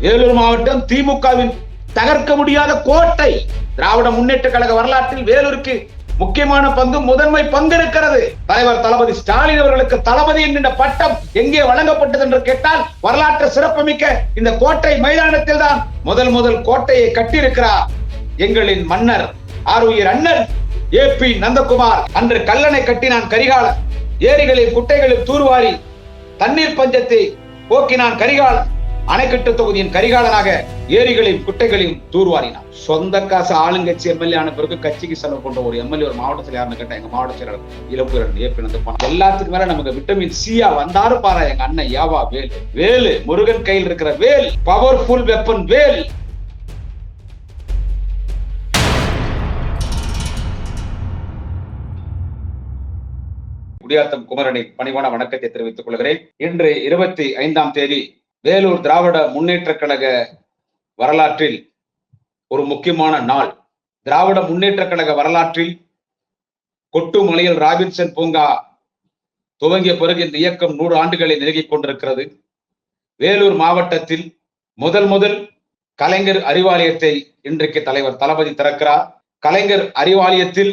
வேலூர் மாவட்டம் திமுகவின் தகர்க்க முடியாத கோட்டை திராவிட முன்னேற்ற கழக வரலாற்றில் வேலூருக்கு முக்கியமான பங்கு முதன்மை பங்கு இருக்கிறது. தலைவர் தளபதி ஸ்டாலின் அவர்களுக்கு தளபதி என்கின்ற பட்டம் எங்கே வழங்கப்பட்டது என்று கேட்டால் வரலாற்று சிறப்புமிக்க இந்த கோட்டை மைதானத்தில் தான் முதல் முதல் கோட்டையை கட்டியிருக்கிறார் எங்களின் மன்னர் ஆர்வியர் அண்ணன் ஏ பி நந்தகுமார். அன்று கல்லணை கட்டினான் கரிகாலன் ஏரிகளில் குட்டைகளில் தூர்வாரி தண்ணீர் பஞ்சத்தை போக்கினான் கரிகாலன் அணைக்கட்டு தொகுதியின் கரிகாலனாக ஏரிகளையும் குட்டைகளையும் தூர்வாரினான் சொந்த காசு ஆளுங்கட்சி எம்எல்ஏ ஆன பிறகு கட்சிக்கு செலவு கொண்ட ஒரு எம்எல்ஏ ஒரு மாவட்டத்தில் யாருன்னு கேட்டா எங்க மாவட்ட செயலாளர் இளம்புரன் ஏற்கனவே பணம் எல்லாத்துக்கும் மேல நமக்கு விட்டமின் சியா வந்தாரு பாரு எங்க அண்ணன் யாவா வேல். வேலு முருகன் கையில் இருக்கிற வேல். பவர்ஃபுல் வெப்பன் வேல். குடியாத்தம் குமரனை பணிவான வணக்கத்தை தெரிவித்துக் கொள்கிறேன். இன்று இருபத்தி ஐந்தாம் தேதி வேலூர் திராவிட முன்னேற்ற கழக வரலாற்றில் ஒரு முக்கியமான நாள். திராவிட முன்னேற்ற கழக வரலாற்றில் கொட்டுமலையில் ராபின்சன் பூங்கா துவங்கிய பிறகு இந்த இயக்கம் நூறு ஆண்டுகளை நெருங்கிக் கொண்டிருக்கிறது. வேலூர் மாவட்டத்தில் முதல் முதல் கலைஞர் அறிவாலயத்தை இன்றைக்கு தலைவர் தளபதி திறக்கிறார். கலைஞர் அறிவாலயத்தில்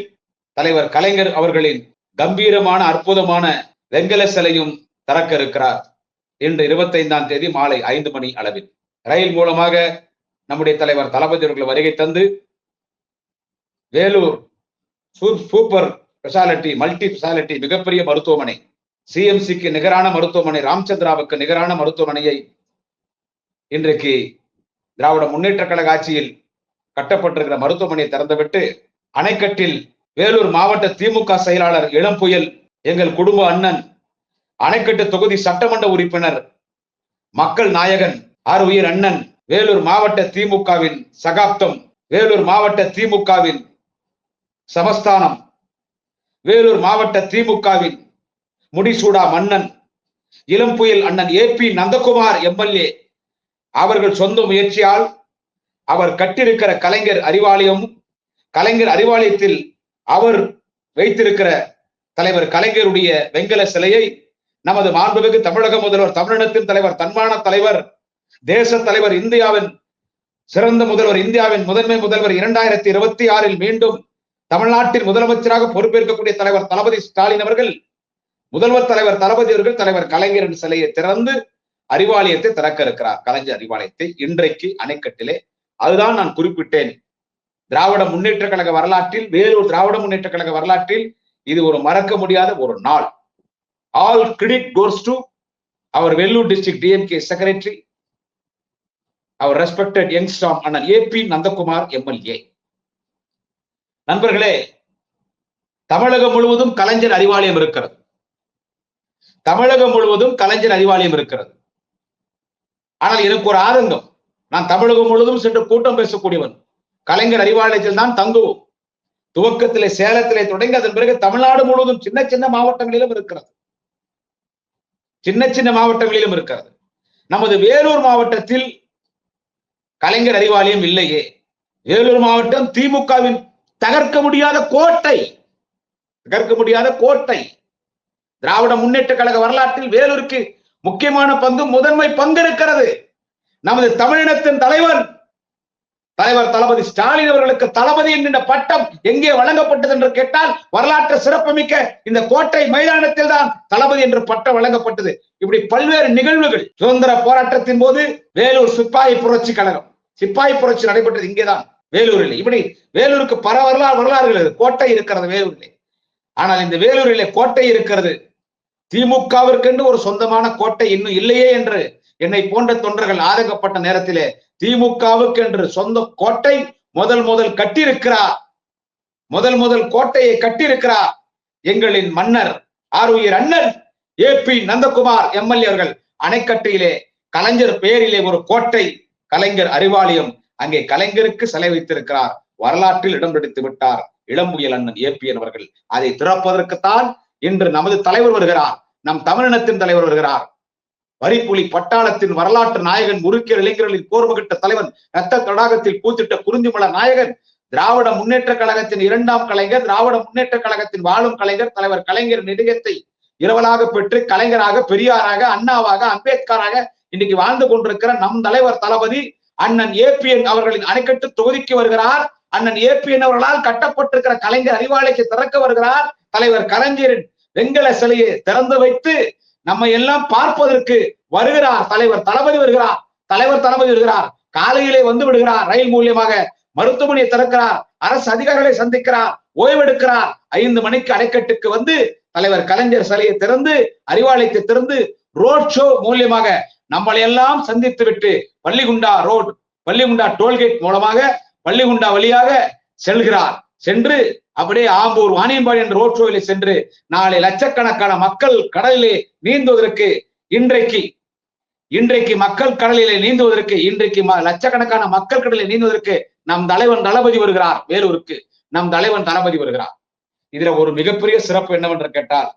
தலைவர் கலைஞர் அவர்களின் கம்பீரமான அற்புதமான வெங்கல சிலையும் திறக்க இருக்கிறார். இன்று இருபத்தைந்தாம் தேதி மாலை ஐந்து மணி அளவில். ரயில் மூலமாக நம்முடைய தலைவர் தளபதி அவர்கள் வருகை தந்து Vellore super speciality multi speciality மிகப்பெரிய மருத்துவமனை சிஎம்சிக்கு நிகரான மருத்துவமனை ராமச்சந்திராவுக்கு நிகரான மருத்துவமனையை இன்றைக்கு திராவிட முன்னேற்ற கழக ஆட்சியில் கட்டப்பட்டிருக்கிற மருத்துவமனையை திறந்துவிட்டு அணைக்கட்டில் வேலூர் மாவட்ட திமுக செயலாளர் இளம்புயல் எங்கள் குடும்ப அண்ணன் அணைக்கட்டு தொகுதி சட்டமன்ற உறுப்பினர் மக்கள் நாயகன் ஆர் உயிர் அண்ணன் வேலூர் மாவட்ட திமுகவின் சகாப்தம் வேலூர் மாவட்ட திமுகவின் சமஸ்தானம் வேலூர் மாவட்ட திமுகவின் முடிசூடா மன்னன் இளம்புயல் அண்ணன் ஏ பி நந்தகுமார் எம்எல்ஏ. அவர்கள் சொந்த முயற்சியால் அவர் கட்டிருக்கிற கலைஞர் அறிவாலயம் கலைஞர் அறிவாலயத்தில் அவர் வைத்திருக்கிற தலைவர் கலைஞருடைய வெங்கல சிலையை நமது மாண்புமிகு தமிழக முதல்வர் தமிழினத்தின் தலைவர் தன்மான தலைவர் தேச தலைவர் இந்தியாவின் சிறந்த முதல்வர் இந்தியாவின் முதன்மை முதல்வர் இரண்டாயிரத்தி இருபத்தி ஆறில் மீண்டும் தமிழ்நாட்டின் முதலமைச்சராக பொறுப்பேற்கக்கூடிய தலைவர் தளபதி ஸ்டாலின் அவர்கள் முதல்வர் தலைவர் தளபதி அவர்கள் தலைவர் கலைஞரின் சிலையை திறந்து அறிவாலயத்தை திறக்க இருக்கிறார். கலைஞர் அறிவாலயத்தை இன்றைக்கு அணைக்கட்டிலே. அதுதான் நான் குறிப்பிட்டேன். திராவிட முன்னேற்ற கழக வரலாற்றில் வேறொரு திராவிட முன்னேற்ற கழக வரலாற்றில் இது ஒரு மறக்க முடியாத ஒரு நாள். All credit goes to our Vellore district DMK secretary our respected youngster அண்ணன் ஏ பி நந்தகுமார் எம்எல்ஏ நண்பர்களே தமிழகம் முழுவதும் கலைஞர் அறிவாலயம் இருக்கிறது. தமிழகம் முழுவதும் கலைஞர் அறிவாலயம் இருக்கிறது. ஆனால் எனக்கு ஒரு ஆதங்கம். நான் தமிழகம் முழுவதும் சென்று கூட்டம் பேசக்கூடியவன். கலைஞர் அறிவாலயத்தில் தான் தங்குவோம். துவக்கத்திலே சேலத்திலே தொடங்கி அதன் பிறகு தமிழ்நாடு முழுவதும் சின்ன சின்ன மாவட்டங்களிலும் இருக்கிறது. சின்ன சின்ன மாவட்டங்களிலும் இருக்கிறது. நமது வேலூர் மாவட்டத்தில் கலைஞர் அறிவாலயம் இல்லையே. வேலூர் மாவட்டம் திமுகவின் தகர்க்க முடியாத கோட்டை தகர்க்க முடியாத கோட்டை. திராவிட முன்னேற்ற கழக வரலாற்றில் வேலூருக்கு முக்கியமான பங்கு முதன்மை பங்கு இருக்கிறது. நமது தமிழினத்தின் தலைவர் தலைவர் தளபதி ஸ்டாலின் அவர்களுக்கு தளபதி என்கின்ற பட்டம் எங்கே வழங்கப்பட்டது என்று கேட்டால் வரலாற்று சிறப்புமிக்க இந்த கோட்டை மைதானத்தில் தான் தளபதி என்று பட்டம் வழங்கப்பட்டது. இப்படி பல்வேறு நிகழ்வுகள் சுதந்திர போராட்டத்தின் போது வேலூர் சிப்பாய் புரட்சி கழகம். சிப்பாய் புரட்சி நடைபெற்றது இங்கேதான் வேலூரில். இப்படி வேலூருக்கு பல வரலாறு வரலாறுகள் கோட்டை இருக்கிறது வேலூரிலே. ஆனால் இந்த வேலூரிலே கோட்டை இருக்கிறது. திமுகவிற்கென்று ஒரு சொந்தமான கோட்டை இன்னும் இல்லையே என்று என்னை போன்ற தொண்டர்கள் ஆதங்கப்பட்ட நேரத்திலே திமுகவுக்கு என்று சொந்த கோட்டை முதல் முதல் கட்டியிருக்கிறார். முதல் முதல் கோட்டையை கட்டியிருக்கிறார். எங்களின் மன்னர் ஆருயிர் அண்ணன் ஏ பி நந்தகுமார் எம்எல்ஏ அவர்கள் அணைக்கட்டிலே கலைஞர் பெயரிலே ஒரு கோட்டை கலைஞர் அறிவாலயம் அங்கே கலைஞருக்கு சிலை வைத்திருக்கிறார். வரலாற்றில் இடம் பிடித்து விட்டார் இளம்புயல் அண்ணன் ஏபிஎன் அவர்கள். அதை திறப்பதற்குத்தான் இன்று நமது தலைவர் வருகிறார். நம் தமிழினத்தின் தலைவர் வருகிறார். வரிப்புலி பட்டாளத்தின் வரலாற்று நாயகன் முறுக்கிய இளைஞர்களின் கோர்வகட்ட தலைவன் ரத்த தடாகத்தில் பூத்திட்ட குறிஞ்சிமல நாயகன் திராவிட முன்னேற்ற கழகத்தின் இரண்டாம் கலைஞர் திராவிட முன்னேற்ற கழகத்தின் வாழும் கலைஞர் தலைவர் கலைஞர் நிதியத்தை இரவலாக பெற்று கலைஞராக பெரியாராக அண்ணாவாக அம்பேத்கராக இன்னைக்கு வாழ்ந்து கொண்டிருக்கிற நம் தலைவர் தளபதி அண்ணன் ஏபிஎன் அவர்களின் அணைக்கட்டு தொகுதிக்கு வருகிறார். அண்ணன் ஏபிஎன் அவர்களால் கட்டப்பட்டிருக்கிற கலைஞர் அறிவாலைக்கு திறக்க வருகிறார். தலைவர் கலைஞரின் வெங்கல சிலையை திறந்து வைத்து நம்ம எல்லாம் பார்ப்பதற்கு வருகிறார். தலைவர் தளபதி வருகிறார். தலைவர் தளபதி வருகிறார். காலையிலே வந்து விடுகிறார். ரயில் மூலியமாக மருத்துவமனையை திறக்கிறார். அரசு அதிகாரிகளை சந்திக்கிறார். ஓய்வெடுக்கிறார். ஐந்து மணிக்கு அடைக்கட்டுக்கு வந்து தலைவர் கலைஞர் சிலையை திறந்து அறிவாலயத்தை திறந்து ரோட் ஷோ மூலியமாக நம்மளை எல்லாம் சந்தித்து விட்டு பள்ளிகுண்டா ரோட் பள்ளிகுண்டா டோல்கேட் மூலமாக பள்ளிகுண்டா வழியாக செல்கிறார். சென்று அப்படியே ஆம்பூர் வாணியம்பாடி என்ற ரோட் ஷோவில் சென்று நாளை லட்சக்கணக்கான மக்கள் கடலிலே நீந்துவதற்கு இன்றைக்கு இன்றைக்கு மக்கள் கடலிலே நீந்துவதற்கு இன்றைக்கு லட்சக்கணக்கான மக்கள் கடலில் நீந்துவதற்கு நம் தலைவன் தளபதி வருகிறார் வேலூருக்கு. நம் தலைவன் தளபதி வருகிறார். இதுல ஒரு மிகப்பெரிய சிறப்பு என்னவென்று கேட்டால்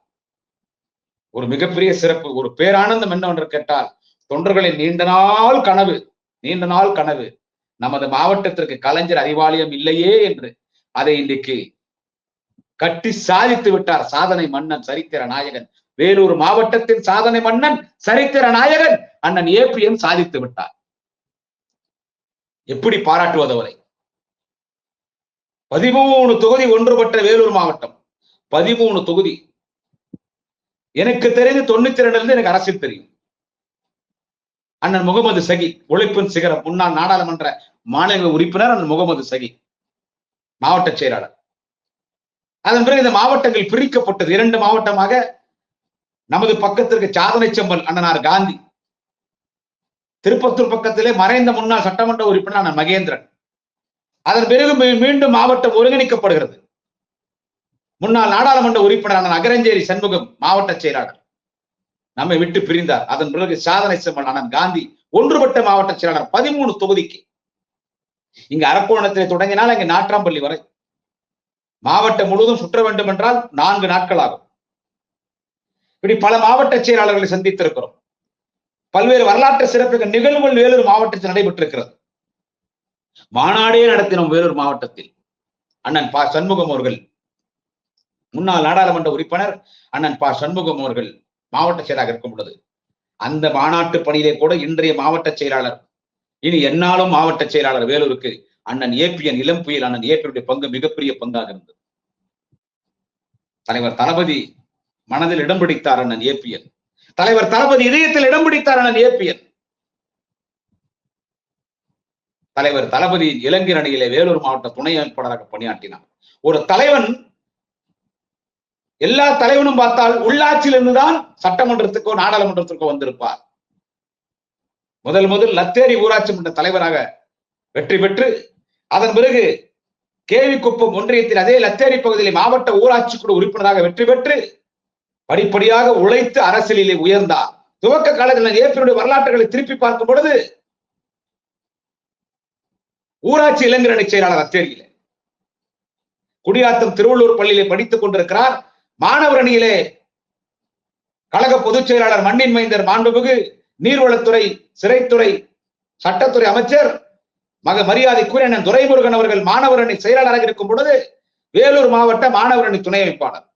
ஒரு மிகப்பெரிய சிறப்பு ஒரு பேரானந்தம் என்னவென்று கேட்டால் தொண்டர்களின் நீண்ட நாள் கனவு நீண்ட நாள் கனவு. நமது மாவட்டத்திற்கு கலைஞர் அறிவாலயம் இல்லையே என்று. அதை இன்றைக்கு கட்டி சாதித்து விட்டார் சாதனை மன்னன் சரித்திர நாயகன். வேலூர் மாவட்டத்தின் சாதனை மன்னன் சரித்திர நாயகன். அண்ணன் ஏபிஎம் சாதித்து விட்டார். எப்படி பாராட்டுவது அவரை? பதிமூணு தொகுதி ஒன்றுபட்ட வேலூர் மாவட்டம். பதிமூணு தொகுதி. எனக்கு தெரிந்து தொண்ணூத்தி ரெண்டுல இருந்து எனக்கு அரசியல் தெரியும். அண்ணன் முகமது சகி உழைப்பின் சிகரம். முன்னாள் நாடாளுமன்ற மாநில உறுப்பினர் அண்ணன் முகமது சகி மாவட்ட செயலாளர். அதன் பிறகு இந்த மாவட்டங்கள் பிரிக்கப்பட்டது. இரண்டு மாவட்டமாக நமது பக்கத்திற்கு சாதனை செம்பல் அண்ணனார் காந்தி. திருப்பத்தூர் பக்கத்திலே மறைந்த முன்னாள் சட்டமன்ற உறுப்பினர் மகேந்திரன். அதன் பிறகு மீண்டும் மாவட்டம் ஒருங்கிணைக்கப்படுகிறது. முன்னாள் நாடாளுமன்ற உறுப்பினர் அண்ணன் அகரஞ்சேரி சண்முகம் மாவட்ட செயலாளர். நம்மை விட்டு பிரிந்தார். அதன் பிறகு சாதனை செம்மன் அண்ணன் காந்தி ஒன்றுபட்ட மாவட்ட செயலாளர் பதிமூணு தொகுதிக்கு. இங்க அரக்கோணத்திலே தொடங்கினால் இங்க நாற்றாம்பள்ளி வரை மாவட்டம் முழுவதும் சுற்ற வேண்டும் என்றால் நான்கு நாட்கள் ஆகும் இப்படி பல மாவட்ட செயலாளர்களை சந்தித்திருக்கிறோம். பல்வேறு வரலாற்று சிறப்புகள் நிகழ்வுகள் வேலூர் மாவட்டத்தில் நடைபெற்றிருக்கிறது. மாநாடே நடத்தினோம் வேலூர் மாவட்டத்தில். அண்ணன் பா. சண்முகம் அவர்கள் முன்னாள் நாடாளுமன்ற உறுப்பினர் அண்ணன் பா. சண்முகம் அவர்கள் மாவட்ட செயலாளர் இருக்கும் பொழுது அந்த மாநாட்டு பணியிலே கூட இன்றைய மாவட்ட செயலாளர் இனி என்னாலும் மாவட்ட செயலாளர் வேலூருக்கு அண்ணன் ஏபிஎன் இளம் புயல் அண்ணன் ஏபியனுடைய பங்கு மிகப்பெரிய பங்காக இருந்தது. தலைவர் தளபதி மனதில் இடம் பிடித்தார் அண்ணன் ஏபிஎன் தலைவர் தளபதி இதயத்தில் இடம் பிடித்தார் அண்ணன் ஏபிஎன் தலைவர் தளபதியின் இளைஞர் அணியிலே வேலூர் மாவட்ட துணை அமைப்பாளராக பணியாற்றினார். ஒரு தலைவன் எல்லா தலைவனும் பார்த்தால் உள்ளாட்சியிலிருந்துதான் சட்டமன்றத்துக்கோ நாடாளுமன்றத்திற்கோ வந்திருப்பார். முதல் முதல் லத்தேரி ஊராட்சி மன்ற தலைவராக வெற்றி பெற்று அதன் பிறகு கேவிக்குப்பம் ஒன்றியத்தில் அதே லத்தேரி பகுதியில் மாவட்ட ஊராட்சி குழு உறுப்பினராக வெற்றி பெற்று படிப்படியாக உழைத்து அரசியலிலே உயர்ந்தார். துவக்க காலத்தில் ஏற்கனவே வரலாற்றுகளை திருப்பி பார்க்கும் பொழுது ஊராட்சி இளைஞர் அணி செயலாளர் அத்தேரியில குடியாத்தம் திருவள்ளூர் பள்ளியிலே படித்துக் கொண்டிருக்கிறார். மாணவர் அணியிலே கழக பொதுச் செயலாளர் மண்ணின் மைந்தர் மாண்புமிகு நீர்வளத்துறை சிறைத்துறை சட்டத்துறை அமைச்சர் மக மரியாதைக்குரிய துரைமுருகன் அவர்கள் மாணவர் அணி செயலாளராக இருக்கும் பொழுது வேலூர் மாவட்ட மாணவர் அணி துணை அமைப்பாளர்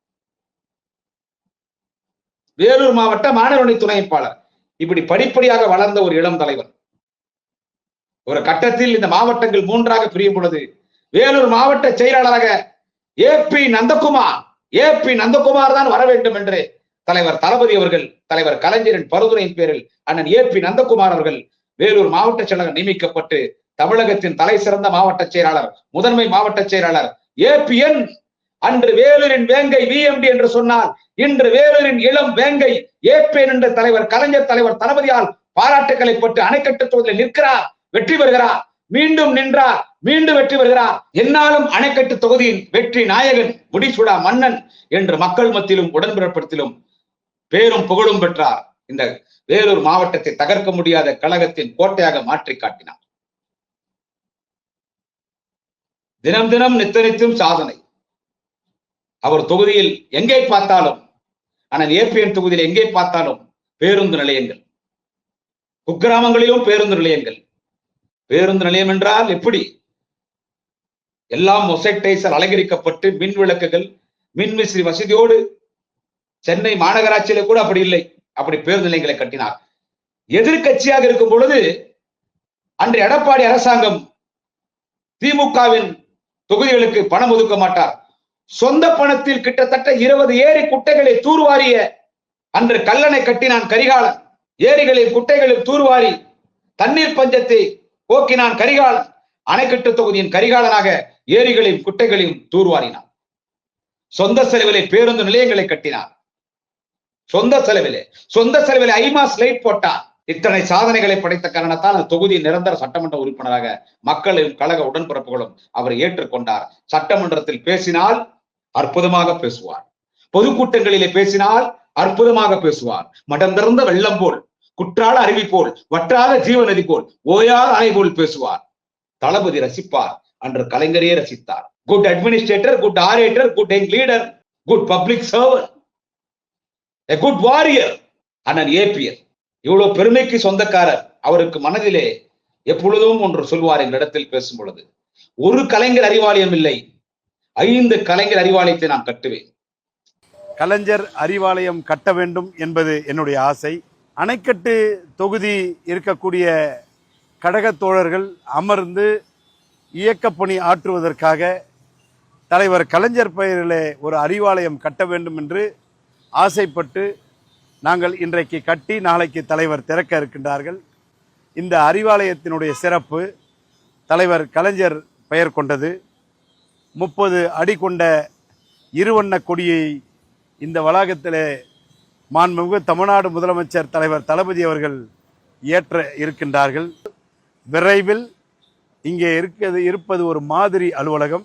வேலூர் மாவட்ட மாணவர் அணி துணை அமைப்பாளர் இப்படி படிப்படியாக வளர்ந்த ஒரு இளம் தலைவர். ஒரு கட்டத்தில் இந்த மாவட்டங்கள் மூன்றாக பிரியும் பொழுது வேலூர் மாவட்ட செயலாளராக A P Nandakumar A P Nandakumar தான் வர வேண்டும் என்று தலைவர் தளபதி அவர்கள் தலைவர் கலைஞரின் பரிந்துரையின் பேரில் அண்ணன் ஏ பி நந்தகுமார் அவர்கள் வேலூர் மாவட்ட செயலாளர் நியமிக்கப்பட்டு தமிழகத்தின் தலை சிறந்த மாவட்ட செயலாளர் முதன்மை மாவட்ட செயலாளர் ஏபிஎன் அன்று வேலூரின் வேங்கை விஎம்டி என்று சொன்னால் இன்று வேலூரின் இளம் வேங்கை ஏபிஎன் என்ற தலைவர் கலைஞர் தலைவர் தளபதியால் பாராட்டுகளை பெற்று அணைக்கட்டு தொகுதியில் நிற்கிறார் வெற்றி பெறுகிறார் மீண்டும் நின்றார் மீண்டும் வெற்றி பெறுகிறார். என்னாலும் அணைக்கட்டு தொகுதியின் வெற்றி நாயகன் முடிசூடா மன்னன் என்று மக்கள் மத்தியிலும் உடன்பிறப்படத்திலும் பேரும் புகழும் பெற்றார். இந்த வேலூர் மாவட்டத்தை தகர்க்க முடியாத கழகத்தின் கோட்டையாக மாற்றி காட்டினார். தினம் தினம் நித்தனித்தும் சாதனை. அவர் தொகுதியில் எங்கே பார்த்தாலும் ஆனால் ஏபிஎன் தொகுதியில் எங்கே பார்த்தாலும் பேருந்து நிலையங்கள். குக்கிராமங்களிலும் பேருந்து நிலையங்கள். பேருந்து நிலையம் என்றால் எப்படி? எல்லாம் மொசைட்டைசர் அலங்கரிக்கப்பட்டு மின் விளக்குகள் மின் விசிறி வசதியோடு சென்னை மாநகராட்சியில கூட அப்படி இல்லை. அப்படி பேருந்து நிலையங்களை கட்டினார். எதிர்க்கட்சியாக இருக்கும் பொழுது அன்று எடப்பாடி அரசாங்கம் திமுகவின் தொகுதிகளுக்கு பணம் ஒதுக்க மாட்டார். சொந்த பணத்தில் கிட்டத்தட்ட இருபது ஏரி குட்டைகளை தூர்வாரிய அன்று கல்லணை கட்டினான் கரிகாலன். ஏரிகளில் குட்டைகளில் தூர்வாரி தண்ணீர் பஞ்சத்தை போக்கினான் கரிகாலன். அணைக்கட்டு தொகுதியின் கரிகாலனாக ஏரிகளையும் குட்டைகளையும் தூர்வாரினான். சொந்த செலவிலே பேருந்து நிலையங்களை கட்டினார். சொந்த செலவிலே சொந்த செலவிலே ஐமாஸ் லைட் போட்டார் இத்தனை சாதனைகளை படைத்த காரணத்தால் தொகுதி நிரந்தர சட்டமன்ற உறுப்பினராக மக்களின் கழக உடன்பிறப்புகளும் அவரை ஏற்றுக்கொண்டார். சட்டமன்றத்தில் பேசினால் அற்புதமாக பேசுவார். பொதுக்கூட்டங்களிலே பேசினால் அற்புதமாக பேசுவார். மடம் திறந்த வெள்ளம் போல் குற்றால அருவி போல் வற்றாத ஜீவநதி போல் ஓயாத அணை போல் பேசுவார். தளபதி ரசிப்பார். அன்று கலைஞரே ரசித்தார். Good administrator good orator good young leader good public server good warrior அண்ணன் ஏபிஎல் இவ்வளவு பெருமைக்கு சொந்தக்காரர் அவருக்கு மனதிலே எப்பொழுதும் ஒன்று சொல்வார் என்ற பேசும் பொழுது ஒரு கலைஞர் அறிவாலயம் இல்லை. ஐந்து கலைஞர் அறிவாலயத்தை நான் கட்டுவேன். கலைஞர் அறிவாலயம் கட்ட வேண்டும் என்பது என்னுடைய ஆசை. அணைக்கட்டு தொகுதி இருக்கக்கூடிய கழகத் தோழர்கள் அமர்ந்து இயக்கப்பணி ஆற்றுவதற்காக தலைவர் கலைஞர் பெயரிலே ஒரு அறிவாலயம் கட்ட வேண்டும் என்று ஆசைப்பட்டு நாங்கள் இன்றைக்கு கட்டி நாளைக்கு தலைவர் திறக்க இருக்கின்றார்கள். இந்த அறிவாலயத்தினுடைய சிறப்பு தலைவர் கலைஞர் பெயர் கொண்டது. முப்பது அடி கொண்ட இருவண்ண கொடியை இந்த வளாகத்திலே மாண்புமிகு தமிழ்நாடு முதலமைச்சர் தலைவர் தளபதி அவர்கள் ஏற்ற இருக்கின்றார்கள். விரைவில் இங்கே இருக்கிறது இருப்பது ஒரு மாதிரி அலுவலகம்.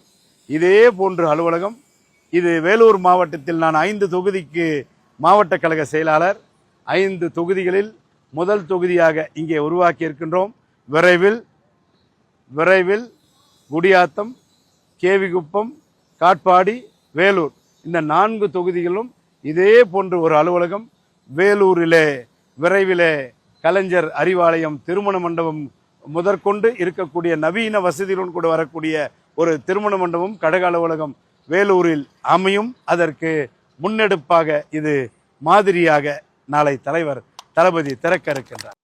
இதே போன்ற அலுவலகம். இது வேலூர் மாவட்டத்தில் நான் ஐந்து தொகுதிக்கு மாவட்ட கழக செயலாளர் ஐந்து தொகுதிகளில் முதல் தொகுதியாக இங்கே உருவாக்கி இருக்கின்றோம் விரைவில் விரைவில் குடியாத்தம் கேவிகுப்பம் காட்பாடி வேலூர். இந்த நான்கு தொகுதிகளும் இதே போன்ற ஒரு அலுவலகம். வேலூரிலே விரைவிலே கலைஞர் அறிவாலயம் திருமண மண்டபம் முதற்கொண்டு இருக்கக்கூடிய நவீன வசதிகளுடன் கூட வரக்கூடிய ஒரு திருமண மண்டபம் கழக அலுவலகம் வேலூரில் அமையும். அதற்கு முன்னெடுப்பாக இது மாதிரியாக நாளை தலைவர் தளபதி திறக்க இருக்கின்றார்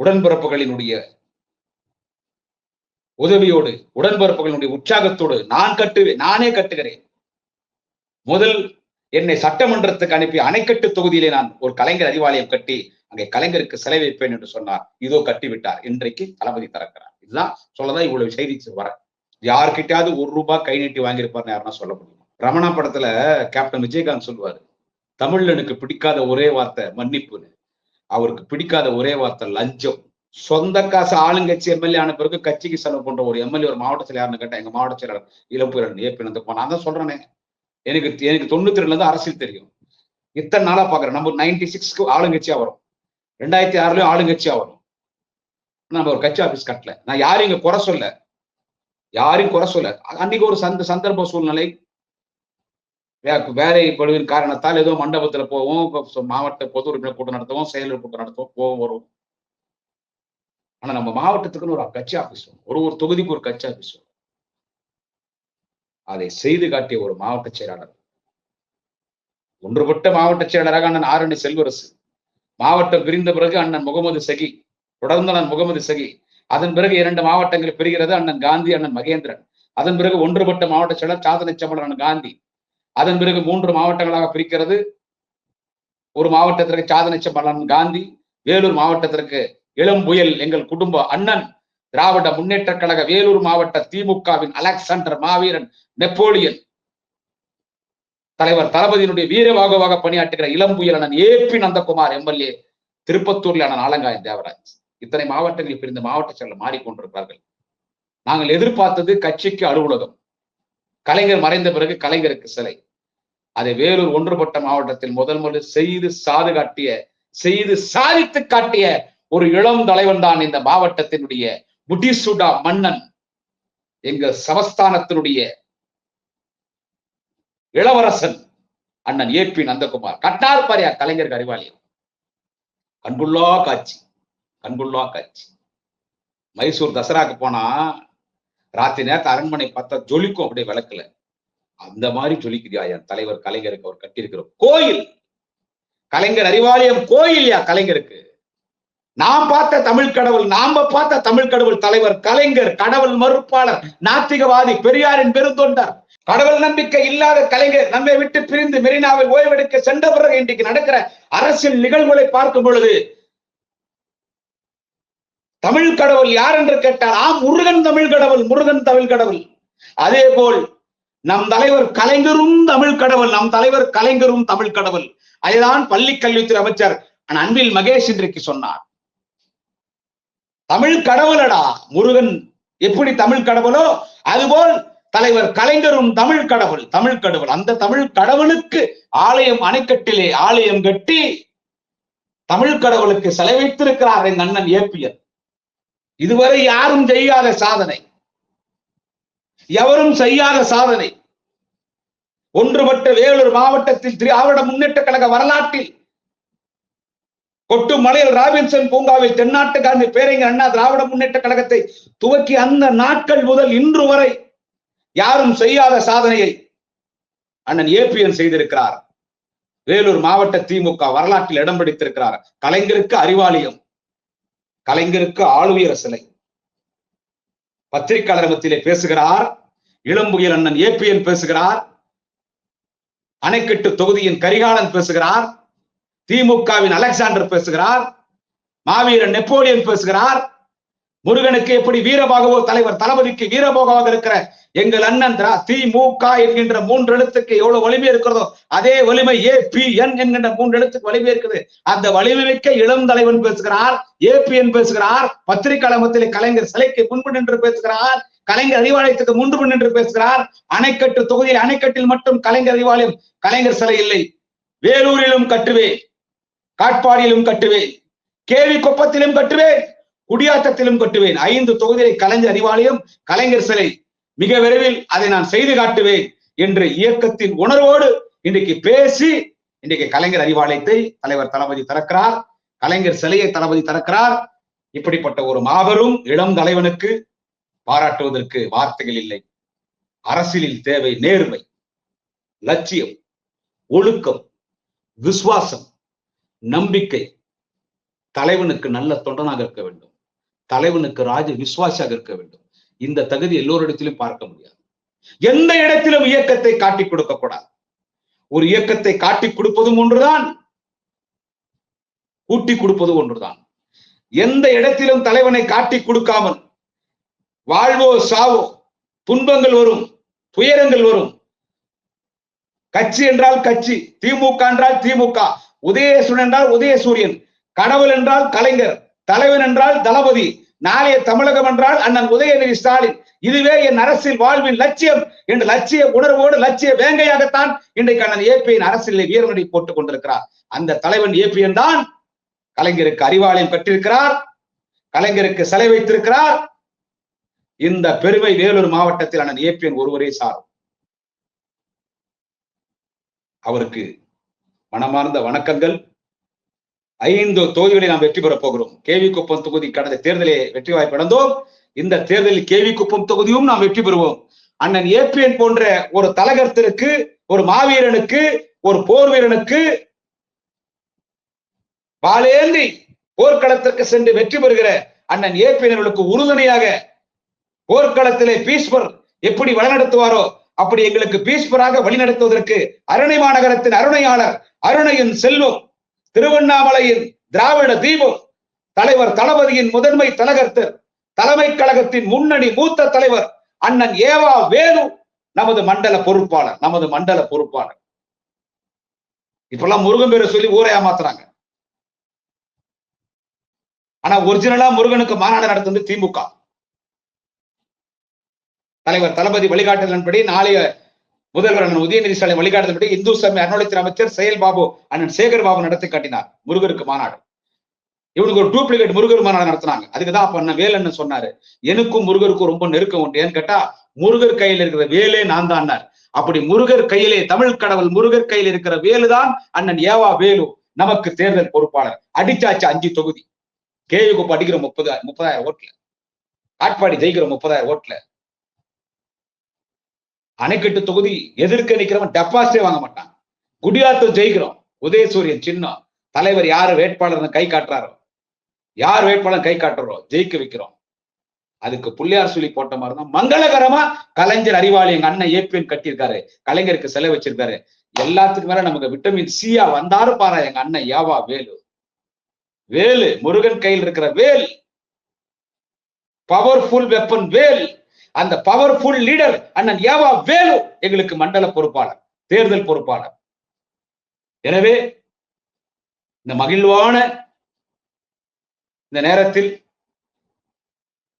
உடன்பிறப்புகளினுடைய உதவியோடு உடன்பிறப்புகளினுடைய உற்சாகத்தோடு நான் கட்டுவேன் நானே கட்டுகிறேன். முதல் என்னை சட்டமன்றத்துக்கு அனுப்பி அணைக்கட்டு தொகுதியிலே நான் ஒரு கலைஞர் அறிவாலயம் கட்டி அங்கே கலைஞருக்கு சிலை வைப்பேன் என்று சொன்னார். இதோ கட்டிவிட்டார். இன்றைக்கு தளபதி திறக்கிறார். இதுதான் சொல்லதான் இவ்வளவு செய்தி வர. யார்கிட்டயாவது ஒரு ரூபாய் கை நீட்டி வாங்கியிருப்பார் யாருன்னா சொல்ல முடியும். ரமணா படத்துல கேப்டன் விஜயகாந்த் சொல்லுவாரு தமிழ்ல எனக்கு பிடிக்காத ஒரே வார்த்தை மன்னிப்புன்னு. அவருக்கு பிடிக்காத ஒரே வார்த்தை லஞ்சம். சொந்த காசு ஆளுங்கட்சி எம்எல்ஏ ஆன பிறகு கட்சிக்கு செலவு பண்ற ஒரு எம்எல்ஏ ஒரு மாவட்ட செயலாளர்னு கேட்டா எங்க மாவட்ட செயலாளர் இளம்புரன் ஏப்பினந்து நான் தான் சொல்றேனே. எனக்கு எனக்கு தொண்ணூத்தி ரெண்டுல இருந்து அரசியல் தெரியும். இத்தனை நாளா பாக்குறேன். நம்ம நைன்டி சிக்ஸ்க்கு ஆளுங்கட்சியா வரும். ரெண்டாயிரத்தி ஆறுலயும் ஆளுங்கட்சியா வரும். நம்ம ஒரு கட்சி ஆபீஸ் கட்டல. நான் யாரையும் இங்க குறை சொல்ல யாரையும் குறை சொல்ல. அன்னைக்கு ஒரு சந்த சந்தர்ப்ப சூழ்நிலை வே- வேலை பழுவின் காரணத்தால் ஏதோ மண்டபத்துல போவோம் மாவட்ட பொது உறுப்பினர் கூட்டம் நடத்துவோம் செயலர் கூட்டம் நடத்துவோம் போவோம் வருவோம் ஆனா நம்ம மாவட்டத்துக்குன்னு ஒரு கட்சி ஆபீஸ் ஒரு ஒரு தொகுதிக்கு ஒரு கட்சி ஆபீஸ் அதை செய்து காட்டிய ஒரு மாவட்ட செயலாளர். ஒன்றுபட்ட மாவட்ட செயலாளராக அண்ணன் ஆரணி செல்வரசு மாவட்டம் பிரிந்த பிறகு அண்ணன் முகமது சகி தொடர்ந்து அண்ணன் முகமது சகி அதன் பிறகு இரண்டு மாவட்டங்கள் பிரிகிறது அண்ணன் காந்தி அண்ணன் மகேந்திரன். அதன் பிறகு ஒன்றுபட்ட மாவட்ட செயலர் சாதனை சம்பளம் அண்ணன் காந்தி. அதன் பிறகு மூன்று மாவட்டங்களாக பிரிக்கிறது. ஒரு மாவட்டத்திற்கு சாதனை சம்பளம் காந்தி வேலூர் மாவட்டத்திற்கு இளம் புயல் எங்கள் குடும்ப அண்ணன் திராவிட முன்னேற்ற கழக வேலூர் மாவட்ட திமுகவின் அலெக்சாண்டர் மாவீரன் நெப்போலியன். தலைவர் தளபதியினுடைய வீரவாகவாக பணியாற்றுகிற இளம் புயல் அண்ணன் ஏபி நந்தகுமார் எம்எல்ஏ திருப்பத்தூர்ல அண்ணன் ஆலங்காயன் தேவராஜ். இத்தனை மாவட்டங்களில் பிரிந்த மாவட்ட செயலர் மாறிக்கொண்டிருக்கிறார்கள். நாங்கள் எதிர்பார்த்தது கட்சிக்கு அலுவலகம். கலைஞர் மறைந்த பிறகு கலைஞருக்கு சிலை. அதை வேலூர் ஒன்றுபட்ட மாவட்டத்தில் முதல் முதல் செய்து சாது காட்டிய செய்து சாதித்து காட்டிய ஒரு இளம் தலைவன் தான் இந்த மாவட்டத்தினுடைய முடிசூடா மன்னன். எங்க சமஸ்தானத்தினுடைய இளவரசன் அண்ணன் ஏ பி நந்தகுமார். கட்டார் பாரியா கலைஞர் அறிவாலயம் கண்குள்ளா காட்சி கண்குள்ளா காட்சி. மைசூர் தசராக்கு போனா ராத்திரி நேரத்து அரண்மனை பார்த்தா ஜொலிக்கும் அப்படியே விளக்குல. அந்த மாதிரி சொல்லிக்கிறாய்? என் தலைவர் கலைஞருக்கு அவர் கட்டியிருக்கிற கோயில். கலைஞர் அறிவாலயம் கோயில் யா கலைஞருக்கு? நாம் பார்த்த தமிழ் கடவுள் நாம பார்த்த தமிழ் கடவுள் தலைவர் கலைஞர் கடவுள் மறுப்பாளர் நாத்திகவாதி பெரியாரின் பெருந்தொண்டர். கடவுள் நம்பிக்கை இல்லாத கலைஞர் நம்மை விட்டு பிரிந்து மெரினாவில் ஓய்வெடுக்க சென்ற பிறகு இன்றைக்கு நடக்கிற அரசியல் நிகழ்வுகளை பார்க்கும் பொழுது தமிழ் கடவுள் யார் என்று கேட்டால் ஆம் முருகன் தமிழ் கடவுள் முருகன் தமிழ் கடவுள். அதே போல் நம் தலைவர் கலைஞரும் தமிழ் கடவுள் நம் தலைவர் கலைஞரும் தமிழ் கடவுள். அதுதான் பள்ளி கல்வித்துறை அமைச்சர். அன்பில் மகேஷ் இன்றைக்கு சொன்னார். தமிழ் கடவுளடா முருகன் எப்படி தமிழ் கடவுளோ அதுபோல் தலைவர் கலைஞரும் தமிழ் கடவுள் தமிழ் கடவுள். அந்த தமிழ் கடவுளுக்கு ஆலயம் அணைக்கட்டிலே ஆலயம் கட்டி தமிழ் கடவுளுக்கு செலவித்திருக்கிறார் என் அண்ணன் ஏபிஎல் இதுவரை யாரும் செய்யாத சாதனை. எவரும் செய்யாத சாதனை. ஒன்றுபட்ட வேலூர் மாவட்டத்தில் திராவிட முன்னேற்ற கழக வரலாற்றில் கொட்டுமலையில் ராபின்சன் பூங்காவில் தென்னாட்டு காந்தி பேரறிஞர் அண்ணா திராவிட முன்னேற்ற கழகத்தை துவக்கி அந்த நாட்கள் முதல் இன்று வரை யாரும் செய்யாத சாதனையை அண்ணன் ஏபிஎன் செய்திருக்கிறார். வேலூர் மாவட்ட திமுக வரலாற்றில் இடம் பிடித்திருக்கிறார். கலைஞருக்கு அறிவாலயம். கலைஞருக்கு ஆளுவியர் சிலை. பத்திரிகையாளர் பேசுகிறார். இளம்புயல் அண்ணன் ஏபிஎன் பேசுகிறார். அணைக்கட்டு தொகுதியின் கரிகாலன் பேசுகிறார். திமுகவின் அலெக்சாண்டர் பேசுகிறார். மாவீரன் நெப்போலியன் பேசுகிறார். முருகனுக்கு எப்படி வீரபாகவோ தலைவர் தளபதிக்கு வீரபோகமாக இருக்கிற எங்கள் அண்ணன் திமுக என்கின்ற மூன்று எழுத்துக்கு எவ்வளவு வலிமை இருக்கிறதோ அதே வலிமை ஏ பி என் என்கின்ற மூன்று எழுத்துக்கு வலிமை இருக்குது. அந்த வலிமை மிக்க இளம் தலைவன் பேசுகிறார் ஏபிஎன் பேசுகிறார் பத்திரிகை கலைஞர் சிலைக்கு முன்பு நின்று பேசுகிறார் கலைஞர் அறிவாலயத்துக்கு முன்பு நின்று பேசுகிறார். அணைக்கட்டு தொகுதியில் அணைக்கட்டில் மட்டும் கலைஞர் அறிவாலயம் கலைஞர் சிலை இல்லை. வேலூரிலும் கட்டுவேன் காட்பாடியிலும் கட்டுவேன் கேவி கொப்பத்திலும் கட்டுவேன் குடியாத்தத்திலும் கட்டுவேன். ஐந்து தொகுதியை கலைஞர் அறிவாலயம் கலைஞர் சிலை. மிக விரைவில் அதை நான் செய்து காட்டுவேன் என்று இயக்கத்தின் உணர்வோடு இன்றைக்கு பேசி இன்றைக்கு கலைஞர் அறிவாலயத்தை தலைவர் தளபதி திறக்கிறார். கலைஞர் சிலையை தளபதி திறக்கிறார். இப்படிப்பட்ட ஒரு மாபெரும் இளம் தலைவனுக்கு பாராட்டுவதற்கு வார்த்தைகள் இல்லை. அரசியலில் தேவை நேர்மை லட்சியம் ஒழுக்கம் விசுவாசம் நம்பிக்கை. தலைவனுக்கு நல்ல தொண்டனாக இருக்க வேண்டும். தலைவனுக்கு ராஜ விசுவாசியாக இருக்க வேண்டும். இந்த தகுதி எல்லோரிடத்திலும் பார்க்க முடியாது. எந்த இடத்திலும் இயக்கத்தை காட்டிக் கொடுக்க கூடாது. ஒரு இயக்கத்தை காட்டிக் கொடுப்பதும் ஒன்றுதான். கூட்டி கொடுப்பது ஒன்றுதான். எந்த இடத்திலும் தலைவனை காட்டிக் கொடுக்காமல் வாழ்வோ சாவோ துன்பங்கள் வரும் துயரங்கள் வரும். கட்சி என்றால் கட்சி திமுக என்றால் திமுக உதயசூரியன் என்றால் உதயசூரியன் கடவுள் என்றால் கலைஞர் தலைவன் என்றால் தளபதி நாளைய தமிழகம் என்றால் அண்ணன் உதயநிதி ஸ்டாலின். இதுவே என் அரசியல் வாழ்வின் லட்சியம் என்ற லட்சிய உணர்வோடு லட்சிய வேங்கையாகத்தான் இன்றைக்கு அண்ணன் ஏபியின் அரசியல் வீரநடி போட்டுக் கொண்டிருக்கிறார். அந்த தலைவன் ஏபிஎன் தான் கலைஞருக்கு அறிவாலயம் பெற்றிருக்கிறார் கலைஞருக்கு சிலை வைத்திருக்கிறார். இந்த பெருமை வேலூர் மாவட்டத்தில் அண்ணன் ஏபிஎன் ஒருவரே சாரும். அவருக்கு மனமார்ந்த வணக்கங்கள். ஐந்து தொகுதிகளை நாம் வெற்றி பெறப் போகிறோம். கேவி குப்பம் தொகுதி கடந்த தேர்தலே வெற்றி வாய்ப்பு இழந்தோம். இந்த தேர்தலில் கேவி குப்பம் தொகுதியும் நாம் வெற்றி பெறுவோம். அண்ணன் ஏபிஎன் போன்ற ஒரு தலகர்த்தருக்கு ஒரு மாவீரனுக்கு ஒரு போர் வீரனுக்கு பாலேந்தி போர்க்களத்திற்கு சென்று வெற்றி பெறுகிற அண்ணன் ஏபிஎன்களுக்கு உறுதுணையாக போர்க்களத்திலே பீஸ்பர் எப்படி வழிநடத்துவாரோ அப்படி எங்களுக்கு பீஸ்பராக வழிநடத்துவதற்கு அருணை மாநகரத்தின் அருணையாளர் அருணையின் செல்வம் திருவண்ணாமலையின் திராவிட தீபம். தலைவர் தளபதியின் முதன்மை தலகர்த்தர் தலைமை கழகத்தின் முன்னணி மூத்த தலைவர் அண்ணன் ஏவா வேலு நமது மண்டல பொறுப்பாளர் நமது மண்டல பொறுப்பாளர். இப்பெல்லாம் முருகன் பேரை சொல்லி ஊரை ஏமாத்துறாங்க. ஆனா ஒரிஜினலா முருகனுக்கு மாநாடு நடத்துவது திமுக. தலைவர் தளபதி வழிகாட்டுதலின்படி நாளைய முதல்வர் அண்ணன் உதயநிதி ஸ்டாலின் வழிகாட்டுதல்படி இந்து சமய அறநிலையத்துறை அமைச்சர் செயல் பாபு அண்ணன் சேகர் பாபு நடத்தி காட்டினார். முருகருக்கு மாநாடு. இவனுக்கு ஒரு டூப்ளிகேட் முருகர் மாநாடு நடத்தினாங்க. அதுக்குதான் அப்ப அண்ணன் வேலன்னு சொன்னாரு. எனக்கும் முருகருக்கும் ரொம்ப நெருக்கம் உண்டு. ஏன்னு கேட்டா முருகர் கையில் இருக்கிற வேலே நான் தான் அப்படி முருகர் கையிலே தமிழ் கடவுள் முருகர் கையில் இருக்கிற வேலுதான் அண்ணன் ஏவா வேலு நமக்கு தேர்தல் பொறுப்பாளர். அடிச்சாச்சு அஞ்சு தொகுதி. கேவி குப்பை அடிக்கிற முப்பது முப்பதாயிரம் ஓட்டுல. காட்பாடி ஜெயிக்கிற முப்பதாயிரம் ஓட்டுல. அணைக்கட்டு தொகுதி எதிர்க்க நிக்கிறவன் டெபாசிட்டே வாங்க மாட்டான். குடியாத்தம் ஜெயிக்கிறோம். உதயசூரியன் சின்னம். தலைவர் யாரு வேட்பாளர்னு கை காட்டுறாரோ? யார் வேட்பாளர் கை காட்டுறோம் ஜெயிக்க வைக்கிறோம். அதுக்கு புள்ளியார் சொல்லி போட்ட மாதிரி தான் மங்களகரமா கலைஞர் அறிவாளி எங்க அண்ணன் ஏபிஎன் கட்டியிருக்காரு. கலைஞருக்கு செலவு வச்சிருக்காரு. எல்லாத்துக்கும் மேல நமக்கு விட்டமின் சியா வந்தாரு பாரு எங்க அண்ணன் யாவா வேலு. வேலு. முருகன் கையில் இருக்கிற வேல். பவர்ஃபுல் வெப்பன் வேல். அந்த பவர்ஃபுல் லீடர் அண்ணன் ஏவா வேலு எங்களுக்கு மண்டல பொறுப்பாளர் தேர்தல் பொறுப்பாளர். எனவே இந்த மகிழ்வான இந்த நேரத்தில்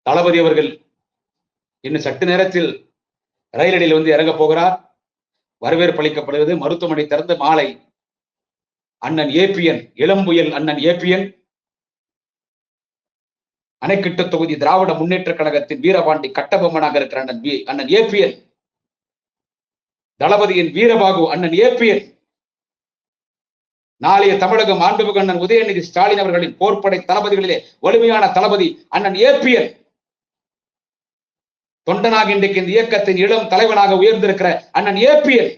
தளபதி அவர்கள் இன்னும் சட்டு நேரத்தில் ரயிலடியில் வந்து இறங்க போகிறார். வரவேற்பு அளிக்கப்படுகிறது மருத்துவமனை திறந்து மாலை அண்ணன் ஏபிஎன் இளம்புயல் அண்ணன் ஏபிஎன் அணைக்கிட்ட தொகுதி திராவிட முன்னேற்ற கழகத்தின் வீரபாண்டி கட்டபொம்மனாக இருக்கிற அண்ணன் வி அண்ணன் ஏபிஎல் தளபதியின் வீரபாகு அண்ணன் ஏபிஎல் நாளைய தமிழக மாண்புமிகு அண்ணன் உதயநிதி ஸ்டாலின் அவர்களின் போர்ப்படை தளபதிகளிலே வலிமையான தளபதி அண்ணன் ஏபிஎல் தொண்டனாக இன்றைக்கு இந்த இயக்கத்தின் இளம் தலைவனாக உயர்ந்திருக்கிற அண்ணன் ஏபிஎல்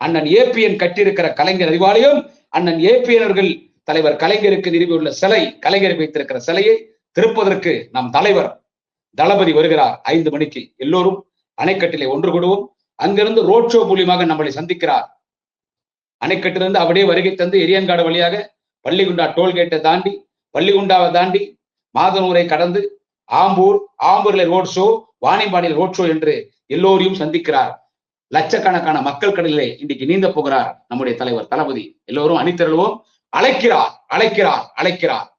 அண்ணன் ஏபிஎன் கட்டியிருக்கிற கலைஞர் அறிவாலயம் அண்ணன் ஏபிஎன் அவர்கள் தலைவர் கலைஞருக்கு நிறுவியுள்ள சிலை கலைஞர் வைத்திருக்கிற சிலையை திருப்பதற்கு நம் தலைவர் தளபதி வருகிறார். ஐந்து மணிக்கு எல்லோரும் அணைக்கட்டிலே ஒன்று கூடுவோம். அங்கிருந்து ரோட் ஷோ மூலியமாக நம்மளை சந்திக்கிறார். அணைக்கட்டிலிருந்து அப்படியே வருகை தந்து எரியன்காடு வழியாக பள்ளிகுண்டா டோல்கேட்டை தாண்டி பள்ளிகுண்டாவை தாண்டி மாதனூரை கடந்து ஆம்பூர் ஆம்பூர்ல ரோட் ஷோ வாணிபாடியில் ரோட் ஷோ என்று எல்லோரையும் சந்திக்கிறார். லட்சக்கணக்கான மக்கள் கடலிலே இன்றைக்கு நீந்த போகிறார் நம்முடைய தலைவர் தளபதி. எல்லோரும் அணிதிரளுவோம். அழைக்கிறார் அழைக்கிறார் அழைக்கிறார்.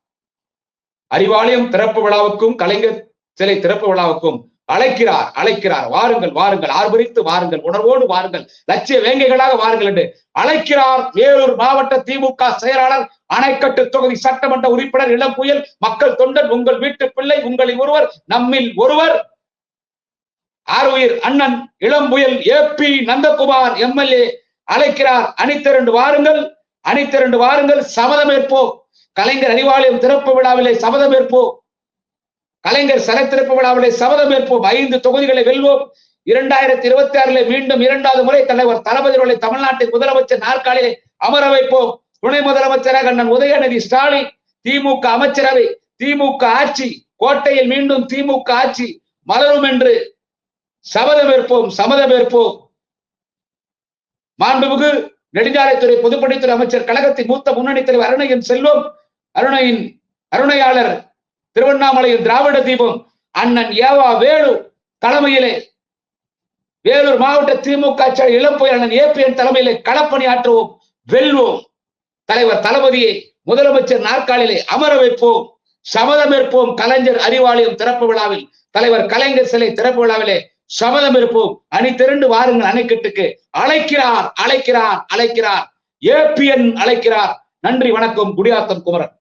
அறிவாலயம் திறப்பு விழாவுக்கும் கலைஞர் சிலை திறப்பு விழாவுக்கும் அழைக்கிறார் அழைக்கிறார். வாருங்கள் வாருங்கள். ஆர்ப்பரித்து வாருங்கள். உணர்வோடு வாருங்கள். லட்சிய வேங்கைகளாக வாருங்கள் என்று அழைக்கிறார் வேலூர் மாவட்ட திமுக செயலாளர் அணைக்கட்டு தொகுதி சட்டமன்ற உறுப்பினர் இளம் புயல் மக்கள் தொண்டன் உங்கள் வீட்டு பிள்ளை உங்களில் ஒருவர் நம்மில் ஒருவர். ஆறுயிர் அண்ணன் இளம் புயல் பி நந்தகுமார் எம்எல்ஏ அழைக்கிறார். அணித்திரண்டு வாருங்கள் அணித்திரண்டு வாருங்கள். சமதமேற்போம் கலைஞர் அறிவாலயம் திறப்பு விழாவிலே சபதமேற்போம் கலைஞர் சிலை திறப்பு விழாவிலே சபதமேற்போம் ஐந்து தொகுதிகளை வெல்வோம். இரண்டாயிரத்தி இருபத்தி ஆறிலே மீண்டும் இரண்டாவது முறை தலைவர் தளபதி தமிழ்நாட்டின் முதலமைச்சர் நாற்காலிலே அமர வைப்போம். துணை முதலமைச்சராக அண்ணன் உதயநிதி ஸ்டாலின் திமுக அமைச்சரவை திமுக ஆட்சி கோட்டையில் மீண்டும் திமுக ஆட்சி மலரும் என்று சமதம் ஏற்போம். மாண்புமிகு நெடுஞ்சாலைத்துறை பொதுப்பணித்துறை அமைச்சர் கழகத்தின் மூத்த முன்னணி தலைவர் அருணையின் செல்வம் அருணையின் அருணையாளர் திருவண்ணாமலையின் திராவிட தீபம் அண்ணன் ஏவா வேலு தலைமையிலே வேலூர் மாவட்ட திமுக செயலர் இளம்புயல் அண்ணன் ஏபிஎன் தலைமையிலே களப்பணி ஆற்றுவோம் வெல்வோம். தலைவர் தளபதியை முதலமைச்சர் நாற்காலிலே அமர வைப்போம். சபதமேற்போம் கலைஞர் அறிவாலயம் திறப்பு விழாவில் தலைவர் கலைஞர் சிலை திறப்பு விழாவிலே சபதம் இருப்போம். அணி திரண்டு வாருங்கள் அணைக்கட்டுக்கு. அழைக்கிறார் அழைக்கிறார் அழைக்கிறார். ஏபிஎன் அழைக்கிறார். நன்றி வணக்கம். குடியாத்தம் குமரன்.